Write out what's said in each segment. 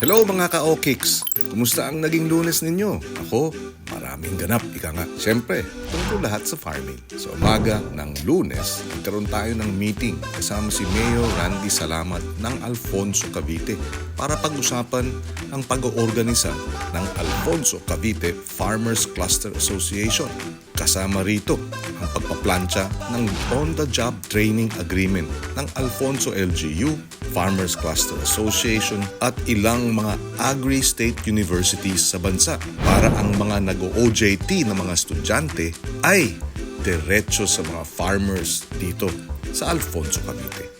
Hello mga ka-OKICs! Kumusta ang naging lunes ninyo? Ako, maraming ganap, ika nga. Siyempre, tungkol lahat sa farming. Sa umaga ng lunes, nagkaroon tayo ng meeting kasama si Mayor Randy Salamat ng Alfonso Cavite para pag-usapan ang pag-oorganisa ng Alfonso Cavite Farmers Cluster Association. Kasama rito ang pagpaplantsa ng on-the-job training agreement ng Alfonso LGU, Farmers Cluster Association at ilang mga agri-state universities sa bansa para ang mga nag-OJT na mga estudyante ay diretso sa mga farmers dito sa Alfonso Cavite.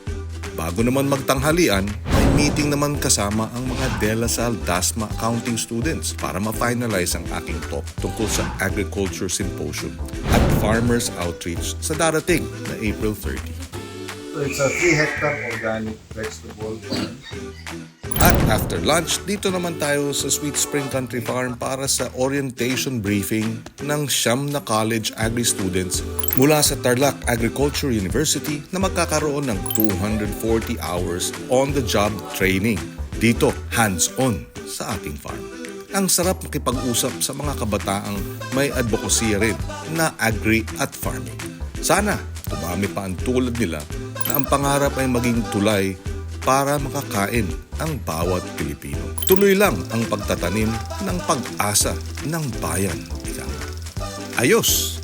Bago naman magtanghalian, meeting naman kasama ang mga De La Salle Dasma accounting students para ma-finalize ang aking talk tungkol sa Agriculture Symposium at Farmers Outreach sa darating na April 30. So it's a 3 hectare organic vegetable farm. At after lunch, dito naman tayo sa Sweet Spring Country Farm para sa orientation briefing ng siyam na college agri-students mula sa Tarlac Agriculture University na magkakaroon ng 240 hours on-the-job training dito hands-on sa ating farm. Ang sarap makipag-usap sa mga kabataang may advocacy rin na agri at farming. Sana tumami pa ang tulad nila na ang pangarap ay maging tulay para makakain ang bawat Pilipino. Tuloy lang ang pagtatanim ng pag-asa ng bayan. Ayos!